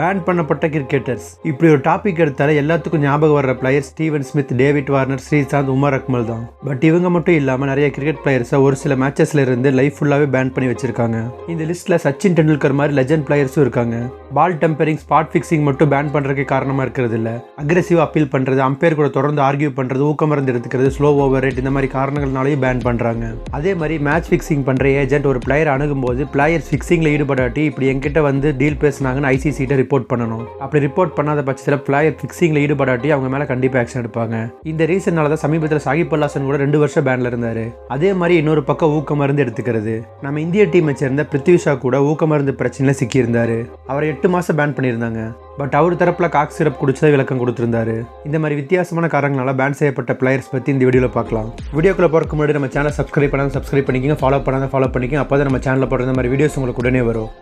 Pan பண்ணப்பட்ட cricketers இப்படி ஒரு டாபிக் எடுத்தாலே எல்லாத்துக்கும் ஞாபகம் வர்ற player Steven Smith David Warner Sreesanth Umar Akmal தான். பட் இவங்க மட்டும் இல்லாமல் நிறைய கிரிக்கெட் பிளேயர்ஸை ஒரு சில மேட்சஸ்ல இருந்து லைஃப் ஃபுல்லாகவே பேன் பண்ணி வச்சிருக்காங்க. இந்த லிஸ்ட்ல சச்சின் டெண்டுல்கர் மாதிரி லெஜண்ட் பிளேயர்ஸும் இருக்காங்க. பால் டெம்பரிங் ஸ்பாட் ஃபிக்ஸிங் மட்டும் பேன் பண்றதுக்கு காரணமாக இருக்கிறது இல்லை. அக்ரெசிவாக அப்பீல் பண்றது அம்பையர் கூட தொடர்ந்து ஆர்கியூ பண்ணுறது ஊக்கமருந்து எடுத்துக்கிறது ஸ்லோ ஓவர் ரேட் இந்த மாதிரி காரணங்கள்னாலேயும் பேன் பண்றாங்க. அதே மாதிரி மேட்ச் ஃபிக்ஸிங் பண்ணுற ஏஜென்ட் ஒரு பிளேயர் அணுகும்போது பிளேயர்ஸ் ஃபிக்ஸிங்ல ஈடுபடாட்டி இப்படி என்கிட்ட வந்து டீல் பேசினாங்கன்னு ஐசிசிட்ட ரிப்போர்ட் பண்ணணும். அப்படி ரிப்போர்ட் பண்ணாத பட்சத்தில் பிளேயர் ஃபிக்ஸிங்கில் ஈடுபடாட்டி அவங்க மேலே கண்டிப்பாக ஆக்ஷன் எடுப்பாங்க. இந்த ரீசன்னால தான் சமீபத்தில் சாகிப் அல்லாசன் கூட ரெண்டு வருஷம் பேனில் இருந்தார். அதே மாதிரி இன்னொரு பக்கம் ஊக்க மருந்து எடுத்துக்கிறது. நம்ம இந்திய டீமை சேர்ந்த பிருத்விஷா கூட ஊக்க மருந்து பிரச்சனையில் சிக்கியிருந்தாரு. அவரை எட்டு மாதம் பேன் பண்ணியிருந்தாங்க. பட் அவர் தரப்பில் காக் சிரப் குடிச்சதை விளக்கம் கொடுத்துருந்தாரு. இந்த மாதிரி வித்தியாசமான காரணங்களால பேன் செய்யப்பட்ட பிளேயர்ஸ் பற்றி இந்த வீடியோவில் பார்க்கலாம். வீடியோக்குள்ள போறதுக்கு முன்னாடி நம்ம சேனல் சப்ஸ்கிரைப் பண்ணாத சப்ஸ்கிரைப் பண்ணிக்கிங்க. ஃபாலோ பண்ணாத ஃபாலோ பண்ணிக்கிங்க. அப்போ தான் நம்ம சேனலில் போடுற இந்த மாதிரி வீடியோஸ் உங்களுக்கு உடனே வரும்.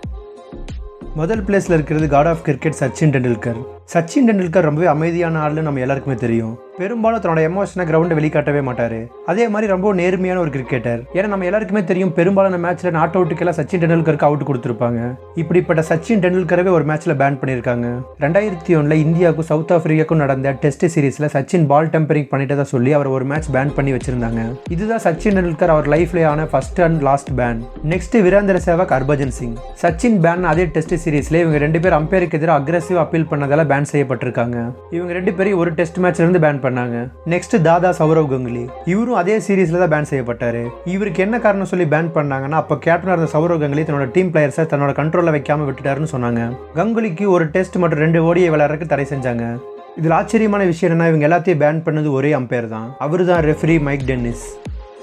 முதல் பிளேஸில் இருக்கிறது god of cricket Sachin Tendulkar. Sachin Tendulkar ரொம்பவே அமைதியான ஆள்னு நம்ம எல்லாருக்குமே தெரியும். பெரும்பாலும் தன்னோட எமோஷனை கிரவுண்டை வெளிக்காட்டவே மாட்டாரு. அதே மாதிரி ரொம்ப நேர்மையான ஒரு கிரிக்கெட்டர் ஏன்னா நம்ம எல்லாருக்குமே தெரியும் பெரும்பாலான மேட்ச்ல நாட் அவுட்டுக்கெல்லாம் சச்சின் டெண்டுல்கருக்கு அவுட் கொடுத்துருப்பாங்க. இப்படிப்பட்ட சச்சின் டெண்டுல்கரவே ஒரு மேட்ச்ல பேன் பண்ணியிருக்காங்க. ரெண்டாயிரத்தி ஒன்றில் இந்தியாவுக்கும் சவுத் ஆஃப்ரிக்காவுக்கும் நடந்த டெஸ்ட் சீரீஸ்ல சச்சின் பால் டெம்பரிங் பண்ணிட்டதா சொல்லி அவர் ஒரு மேட்ச் பேன் பண்ணி வச்சிருந்தாங்க. இதுதான் சச்சின் டெண்டுல்கர் அவர் லைஃப்ல ஆன first and last ban next Virender Sehwag Harbhajan Singh. Sachin ban அதே டெஸ்ட் சீரீஸ்ல இவங்க ரெண்டு பேர் அம்பையருக்கு எதிராக அக்ரஸிவ் அப்பீல் பண்ணதால பேன் செய்யப்பட்டிருக்காங்க. இவங்க ரெண்டு பேரும் ஒரு டெஸ்ட் மேட்ச்ல இருந்து பேன் பண்ணாங்க. நெக்ஸ்ட் தாதா சௌரவ் கங்குலி. இவரும் அதே சீரீஸ்ல தான் பேன் செய்யப்பட்டாரு. இவருக்கு என்ன காரணம் சொல்லி பேன் பண்ணாங்கன்னா அப்போ கேப்டனா இருந்த சௌரவ் கங்குலி தன்னோட டீம் பிளேயர்ஸை தன்னோட கண்ட்ரோல்ல வைக்காம விட்டுட்டாருன்னு சொன்னாங்க. கங்குலிக்கு ஒரு டெஸ்ட் மற்றும் ரெண்டு ஓடியை விளையாடுறதுக்கு தடை செஞ்சாங்க. இதில் ஆச்சரியமான விஷயம் என்ன இவங்க எல்லாத்தையும் பேன் பண்ணது ஒரே அம்பையர் தான். அவர் தான் ரெஃப்ரி மைக் டென்னிஸ்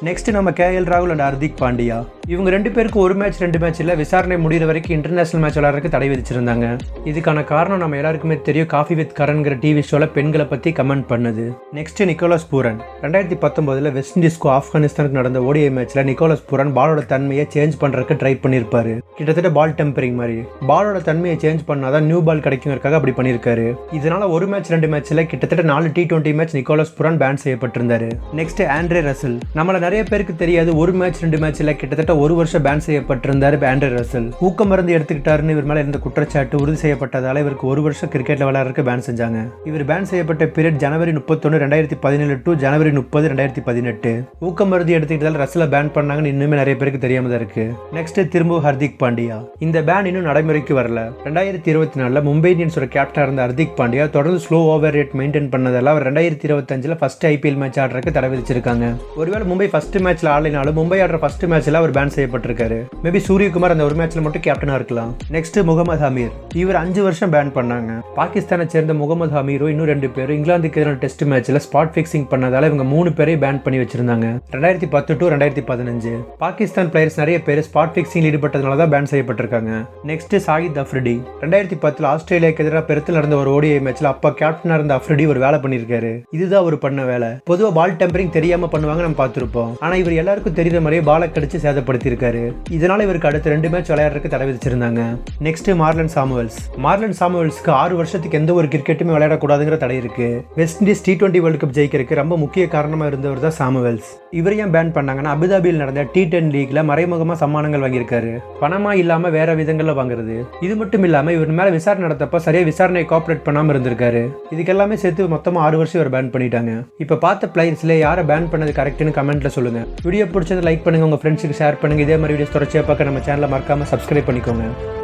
நெக்ஸ்ட் நம்ம கேஎல் ராகுல் அண்ட் ஹர்திக் பாண்டியா இவங்க ரெண்டு பேருக்கு ஒரு மேட்ச் ரெண்டு மேட்ச் இல்லை. விசாரணை முடிகிற வரைக்கும் இன்டர்நேஷனல் மேட்ச் விளையாடுறதுக்கு தடை விதிச்சிருந்தாங்க. இதுக்கான காரணம் நம்ம எல்லாருக்குமே தெரியும். காஃபி வித் கரன்கிற டிவி ஷோவில் பெண்களை பற்றி கமெண்ட் பண்ணுது. நெக்ஸ்ட் நிக்கோலஸ் பூரன் ரெண்டாயிரத்தி பத்தொன்பதில் வெஸ்ட் இண்டீஸ்க்கு ஆப்கானிஸ்தானுக்கு நடந்த ஓடிஐ மேட்ச்சில் நிக்கோலஸ் பூரன் பாலோட தன்மையை சேஞ்ச் பண்ணுறதுக்கு ட்ரை பண்ணியிருப்பாரு கிட்டத்தட்ட பால் டெம்பரிங் மாதிரி. பாலோட தன்மையை சேஞ்ச் பண்ணாதான் நியூ பால் கிடைக்குங்கிறதுக்காக அப்படி பண்ணியிருக்காரு இதனால ஒரு மேட்ச் ரெண்டு மேட்ச்சில் கிட்டத்தட்ட நாலு T twenty match Nicholas Pooran ban செய்யப்பட்டிருந்தாரு. Next Andre Russell நம்மள நிறைய பேருக்கு தெரியாது. ஒரு மேட்ச் ரெண்டு மேட்ச்சில் கிட்டத்தட்ட ஒரு வருஷம் பேன் செய்யப்பட்டிருந்தாரு ஆண்ட்ரே ரசல் ஊக்க மருந்து எடுத்துக்கிட்டாருன்னு இவர் மேல இருந்த குற்றச்சாட்டு உறுதி செய்யப்பட்டதால இவருக்கு ஒரு வருஷம் கிரிக்கெட்ல விளையாடுறதுக்கு பேன் செஞ்சாங்க. இவர் பேன் செய்யப்பட்ட பீரியட் ஜனவரி முப்பத்தொன்னு ரெண்டாயிரத்தி பதினேழு டு ஜனவரி முப்பது ரெண்டாயிரத்தி பதினெட்டு. ஊக்க மருந்து எடுத்துக்கிட்டதால் ரசல பேன் பண்ணாங்கன்னு இன்னுமே நிறைய பேருக்கு தெரியாம தான் இருக்கு. நெக்ஸ்ட் திரும்ப ஹர்திக் பாண்டியா. இந்த பேன் இன்னும் நடைமுறைக்கு வரல. ரெண்டாயிரத்தி இருபத்தி நாலுல மும்பை இந்தியன்ஸோட கேப்டனாக இருந்த ஹர்திக் பாண்டியா தொடர்ந்து ஸ்லோ ஓவர் ரேட் மெயின்டைன் பண்ணதால அவர் ரெண்டாயிரத்தி இருபத்தஞ்சில் ஃபர்ஸ்ட் ஐபிஎல் மேட்ச் ஆடுறதுக்கு தடை விதிச்சிருக்காங்க. ஒருவேளை மும்பை ஃபர்ஸ்ட் மேட்ச்ல ஆடலினாலும் மும்பை ஆடுற ஃபர்ஸ்ட் மேட்ச்ல அவர் பேன் செய்யப்பட்டிருக்காரு. மேபி சூரியகுமார் அந்த ஒரு மேட்ச்ல மட்டும் கேப்டனா இருக்கலாம். நெக்ஸ்ட் முகமது ஹமீர். இவர் அஞ்சு வருஷம் பேன் பண்ணாங்க. பாகிஸ்தானை சேர்ந்த முகமது ஹமீரும் இன்னும் ரெண்டு பேரும் இங்கிலாந்துக்கு எதிரான டெஸ்ட் மேட்ச்ல ஸ்பாட் பிக்சிங் பண்ணதால இவங்க மூணு பேரையும் பேன் பண்ணி வச்சிருந்தாங்க. ரெண்டாயிரத்தி பத்து டு ரெண்டாயிரத்தி பதினஞ்சு. பாகிஸ்தான் பிளேயர்ஸ் நிறைய பேர் ஸ்பாட் பிக்சிங் ஈடுபட்டதுனால தான் பேன் செய்யப்பட்டிருக்காங்க. நெக்ஸ்ட் சாகித் அஃப்ரிடி. ரெண்டாயிரத்தி பத்துல ஆஸ்திரேலியாவுக்கு எதிராக பெருத்தில் நடந்த ஒரு ஓடிஐ மேட்ச்ல அப்ப கேப்டனா இருந்த அஃப்ரிடி ஒரு வேலை பண்ணியிருக்காரு. இதுதான் அவர் பண்ண வேலை. பொதுவாக பால் டெம்பரிங் தெரியாம பண்ணுவாங்க நம்ம பார்த்துருப்போம். ஆனா இவர் எல்லாருக்கும் தெரியுற மாதிரியே பாலை கடிச்சு சேதப்படுது சேதப்படுத்தியிருக்காரு இதனால இவருக்கு அடுத்த ரெண்டு மேட்ச் விளையாடுறதுக்கு தடை விதிச்சிருந்தாங்க. Next Marlon Samuels. மார்லன் சாமுவல்ஸ்க்கு ஆறு வருஷத்துக்கு எந்த ஒரு கிரிக்கெட்டுமே விளையாடக்கூடாதுங்கிற தடை இருக்கு. West Indies T twenty world cup ஜெயிக்கிறதுக்கு ரொம்ப முக்கிய காரணமா இருந்தவர் தான் சாமுவல்ஸ். இவரையும் பேன் பண்ணாங்கன்னா அபுதாபியில் நடந்த டி டென் லீக்ல மறைமுகமாக சம்மானங்கள் வாங்கியிருக்காரு. பணமா இல்லாம வேற விதங்கள்ல வாங்குறது. இது மட்டும் இல்லாம இவர் மேல விசாரணை நடத்தப்ப சரியா விசாரணை கோஆபரேட் பண்ணாம இருந்திருக்காரு. இதுக்கு எல்லாமே சேர்த்து மொத்தமா ஆறு வருஷம் இவர் பேன் பண்ணிட்டாங்க. இப்ப பார்த்த பிளேயர்ஸ்ல யாரை பேன் பண்ணது கரெக்ட்னு கமெண்ட்ல சொல்லுங்க. வீடியோ பிடிச்சதை லைக் பண்ணுங்க உங்க ஃப்ரெண்ட்ஸுக்கு ஷேர் பண்ணுங்க. இதே மாதிரி வீடியோஸ் தொடர்ச்சியா பார்க்க நம்ம சேனலை மறக்காம சப்ஸ்கிரைப் பண்ணிக்கோங்க.